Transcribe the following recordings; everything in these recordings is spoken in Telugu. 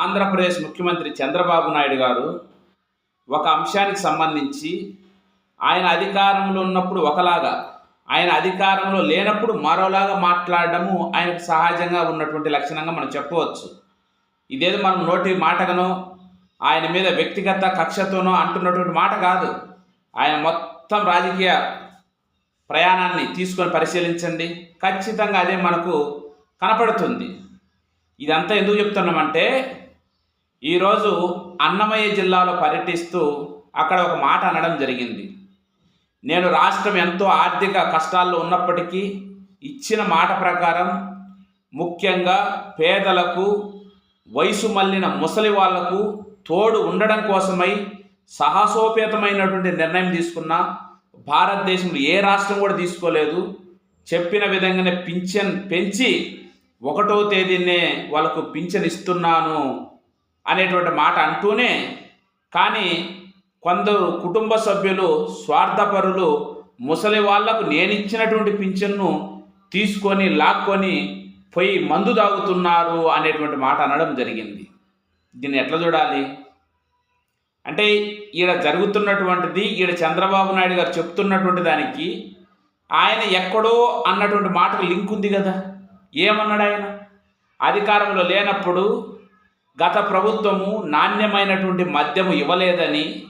ఆంధ్రప్రదేశ్ ముఖ్యమంత్రి చంద్రబాబు నాయుడు గారు ఒక అంశానికి సంబంధించి ఆయన అధికారంలో ఉన్నప్పుడు ఒకలాగా ఆయన అధికారంలో లేనప్పుడు మరోలాగా మాట్లాడడము ఆయనకు సహజంగా ఉన్నటువంటి లక్షణంగా మనం చెప్పవచ్చు. ఇదేదో మనం నోటి మాటగానో ఆయన మీద వ్యక్తిగత కక్షతోనో అంటున్నటువంటి మాట కాదు. ఆయన మొత్తం రాజకీయ ప్రయాణాన్ని తీసుకొని పరిశీలించండి. ఖచ్చితంగా అదే మనకు కనపడుతుంది. ఇదంతా ఎందుకు చెప్తున్నామంటే ఈరోజు అన్నమయ్య జిల్లాలో పర్యటిస్తూ అక్కడ ఒక మాట అనడం జరిగింది. నేను రాష్ట్రం ఎంతో ఆర్థిక కష్టాల్లో ఉన్నప్పటికీ ఇచ్చిన మాట ప్రకారం ముఖ్యంగా పేదలకు వయసు మళ్ళిన ముసలి వాళ్ళకు తోడు ఉండడం కోసమై సాహసోపేతమైనటువంటి నిర్ణయం తీసుకున్న భారతదేశంలో ఏ రాష్ట్రం కూడా తీసుకోలేదు. చెప్పిన విధంగానే పింఛన్ పెంచి ఒకటో తేదీనే వాళ్ళకు పింఛన్ ఇస్తున్నాను అనేటువంటి మాట అంటూనే కానీ కొందరు కుటుంబ సభ్యులు స్వార్థపరులు ముసలి వాళ్ళకు నేను ఇచ్చినటువంటి పింఛన్ను తీసుకొని లాక్కొని పోయి మందు తాగుతున్నారు అనేటువంటి మాట అనడం జరిగింది. దీన్ని ఎట్లా చూడాలి? అంటే ఈడ జరుగుతున్నటువంటిది ఈడ చంద్రబాబు నాయుడు గారు చెప్తున్నటువంటి దానికి ఆయన ఎక్కడో అన్నటువంటి మాటకు లింక్ ఉంది కదా? ఏమన్నాడు ఆయన? అధికారంలో లేనప్పుడు గత ప్రభుత్వము నాణ్యమైనటువంటి మద్యము ఇవ్వలేదని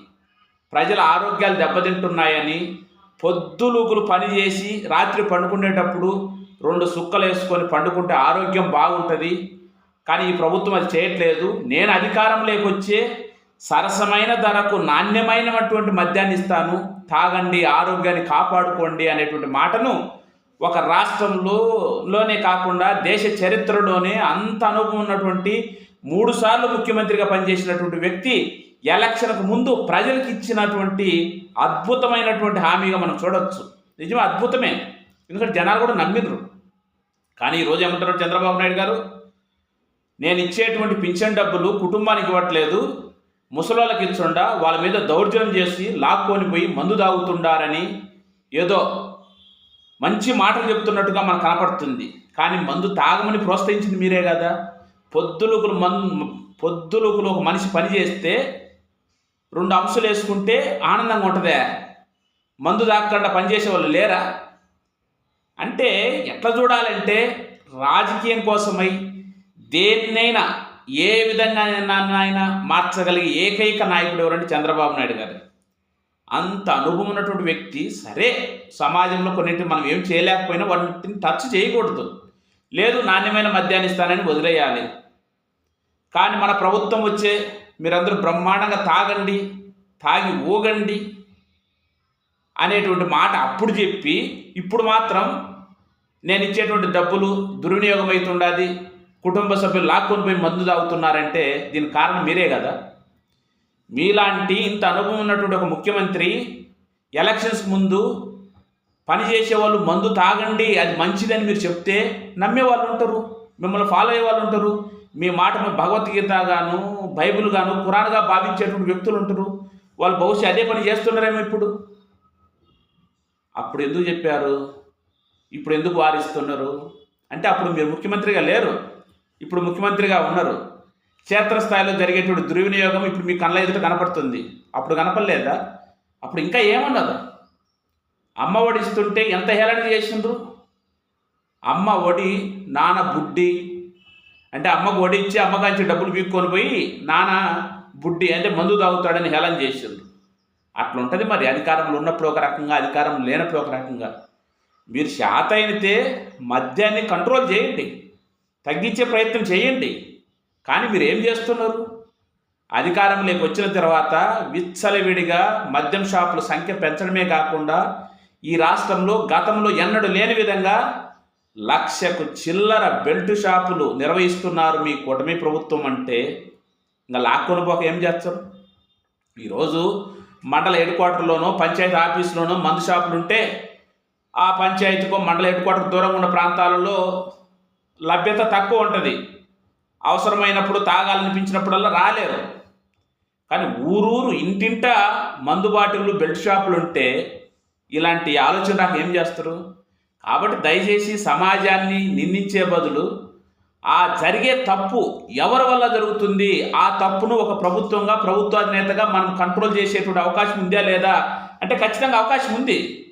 ప్రజల ఆరోగ్యాలు దెబ్బతింటున్నాయని పొద్దులుగులు పనిచేసి రాత్రి పండుకునేటప్పుడు రెండు సుక్కలు వేసుకొని పండుకుంటే ఆరోగ్యం బాగుంటుంది. కానీ ఈ ప్రభుత్వం అది చేయట్లేదు. నేను అధికారంలోకి వచ్చే సరసమైన ధరకు నాణ్యమైనటువంటి మద్యాన్ని ఇస్తాను. తాగండి ఆరోగ్యాన్ని కాపాడుకోండి అనేటువంటి మాటను ఒక రాష్ట్రంలోనే కాకుండా దేశ చరిత్రలోనే అంత అనుభవం ఉన్నటువంటి మూడు సార్లు ముఖ్యమంత్రిగా పనిచేసినటువంటి వ్యక్తి ఎలక్షన్కు ముందు ప్రజలకు ఇచ్చినటువంటి అద్భుతమైనటువంటి హామీగా మనం చూడవచ్చు నిజమే అద్భుతమే. ఎందుకంటే జనాలు కూడా నమ్మినరు కానీ ఈరోజు ఏమంటారు చంద్రబాబు నాయుడు గారు? నేను ఇచ్చేటువంటి పింఛన్ డబ్బులు కుటుంబానికి ఇవ్వట్లేదు. ముసలోళ్ళకి ఇచ్చుండా వాళ్ళ మీద దౌర్జన్యం చేసి లాక్కొని పోయి మందు తాగుతుండారని ఏదో మంచి మాటలు చెప్తున్నట్టుగా మనకు కనపడుతుంది. కానీ మందు తాగమని ప్రోత్సహించింది మీరే కదా? పొద్దులుకులు మన్ పొద్దులుకులు ఒక మనిషి పని చేస్తే రెండు అంశాలు వేసుకుంటే ఆనందంగా ఉంటుందే. మందు దాక్కకుండా పనిచేసే వాళ్ళు లేరా? అంటే ఎట్లా చూడాలంటే రాజకీయం కోసమై దేన్నైనా ఏ విధంగా ఆయన మార్చగలిగే ఏకైక నాయకుడు ఎవరంటే చంద్రబాబు నాయుడు గారు. అంత అనుభవం ఉన్నటువంటి వ్యక్తి సరే సమాజంలో కొన్నింటిని మనం ఏం చేయలేకపోయినా వాటిని టచ్ చేయకూడదు. లేదు నాణ్యమైన మద్యాన్ని ఇస్తానని వదిలేయాలి. కానీ మన ప్రభుత్వం వచ్చే మీరందరూ బ్రహ్మాండంగా తాగండి తాగి ఊగండి అనేటువంటి మాట అప్పుడు చెప్పి ఇప్పుడు మాత్రం నేను ఇచ్చేటువంటి డబ్బులు దుర్వినియోగం అవుతుండది కుటుంబ సభ్యులు లాక్కొని పోయి మందు తాగుతున్నారంటే దీని కారణం మీరే కదా. మీలాంటి ఇంత అనుభవం ఉన్నటువంటి ఒక ముఖ్యమంత్రి ఎలక్షన్స్ ముందు పనిచేసే వాళ్ళు మందు తాగండి అది మంచిదని మీరు చెప్తే నమ్మే వాళ్ళు ఉంటారు మిమ్మల్ని ఫాలో అయ్యే వాళ్ళు ఉంటారు. మీ మాట మీ భగవద్గీత గాను బైబిల్ గాను కురాన్గా భావించేటువంటి వ్యక్తులు ఉంటారు. వాళ్ళు బహుశా అదే పని చేస్తున్నారేమో ఇప్పుడు. అప్పుడు ఎందుకు చెప్పారు? ఇప్పుడు ఎందుకు వారిస్తున్నారు? అంటే అప్పుడు మీరు ముఖ్యమంత్రిగా లేరు. ఇప్పుడు ముఖ్యమంత్రిగా ఉన్నారు. క్షేత్రస్థాయిలో జరిగేటువంటి దుర్వినియోగం ఇప్పుడు మీ కళ్ళ ఎదుట కనపడుతుంది. అప్పుడు కనపడలేదా? అప్పుడు ఇంకా ఏమన్నది? అమ్మ వడిస్తుంటే ఎంత హేళన చేసిండ్రు? అమ్మ ఒడి నాన్న బుడ్డి. అంటే అమ్మకు వడిచ్చి అమ్మకాంచి డబ్బులు పీక్కొని పోయి నాన్న బుడ్డి అంటే మందు తాగుతాడని హేళన చేసిండ్రు. అట్లుంటుంది మరి. అధికారంలో ఉన్నప్పుడు ఒక రకంగా అధికారం లేనప్పుడు ఒక రకంగా. మీరు శాత అయితే మద్యాన్ని కంట్రోల్ చేయండి. తగ్గించే ప్రయత్నం చేయండి. కానీ మీరు ఏం చేస్తున్నారు అధికారంలోకి వచ్చిన తర్వాత విచ్చలవిడిగా మద్యం షాపుల సంఖ్య పెంచడమే కాకుండా ఈ రాష్ట్రంలో గతంలో ఎన్నడూ లేని విధంగా లక్షకు చిల్లర బెల్ట్ షాపులు నిర్వహిస్తున్నారు మీ కూటమి ప్రభుత్వం అంటే. ఇంకా లాక్కొని పోక ఏం చేస్తాం? ఈరోజు మండల హెడ్ క్వార్టర్లోనో పంచాయతీ ఆఫీసులోనో మందు షాపులు ఉంటే ఆ పంచాయతీకో మండల హెడ్ క్వార్టర్ దూరంగా ఉన్న ప్రాంతాలలో లభ్యత తక్కువ ఉంటుంది. అవసరమైనప్పుడు తాగాలనిపించినప్పుడల్లా రాలేరు. కానీ ఊరూరు ఇంటింట మందు బాటిళ్ళు బెల్ట్ షాపులు ఉంటే ఇలాంటి ఆలోచన నాకు ఏం చేస్తారు? కాబట్టి దయచేసి సమాజాన్ని నిందించే బదులు ఆ జరిగే తప్పు ఎవరి వల్ల జరుగుతుంది? ఆ తప్పును ఒక ప్రభుత్వంగా ప్రభుత్వాధినేతగా మనం కంట్రోల్ చేసేటువంటి అవకాశం ఉందా లేదా? అంటే ఖచ్చితంగా అవకాశం ఉంది.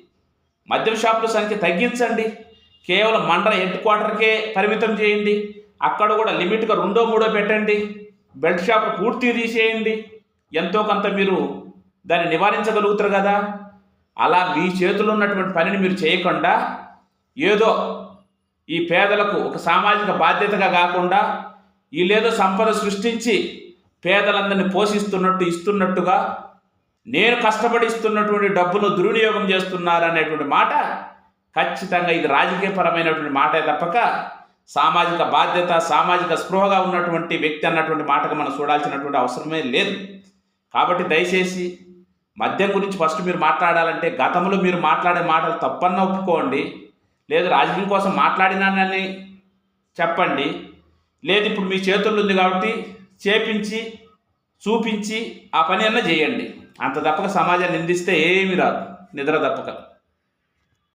మద్యం షాపుల సంఖ్య తగ్గించండి. కేవలం మండల హెడ్ క్వార్టర్కే పరిమితం చేయండి. అక్కడ కూడా లిమిట్గా రెండో మూడో పెట్టండి. బెల్ట్ షాప్ పూర్తిగా తీసేయండి. ఎంతో కొంత మీరు దాన్ని నివారించగలుగుతారు కదా? అలా మీ చేతిలో ఉన్నటువంటి పనిని మీరు చేయకుండా ఏదో ఈ పేదలకు ఒక సామాజిక బాధ్యతగా కాకుండా వీళ్ళేదో సంపద సృష్టించి పేదలందరినీ పోషిస్తున్నట్టు ఇస్తున్నట్టుగా నేను కష్టపడి ఇస్తున్నటువంటి డబ్బును దుర్వినియోగం చేస్తున్నారనేటువంటి మాట ఖచ్చితంగా ఇది రాజకీయపరమైనటువంటి మాటే తప్పక. సామాజిక బాధ్యత సామాజిక స్పృహగా ఉన్నటువంటి వ్యక్తి అన్నటువంటి మాటకు మనం చూడాల్సినటువంటి అవసరమే లేదు. కాబట్టి దయచేసి మద్యం గురించి ఫస్ట్ మీరు మాట్లాడాలంటే గతంలో మీరు మాట్లాడే మాటలు తప్పన్న ఒప్పుకోండి. లేదు రాజకీయం కోసం మాట్లాడినానని చెప్పండి. లేదు ఇప్పుడు మీ చేతుల్లో ఉంది కాబట్టి చేపించి చూపించి ఆ పని అన్న చేయండి. అంత తప్పక సమాజాన్ని నిందిస్తే ఏమీ రాదు. నిద్ర తప్పక.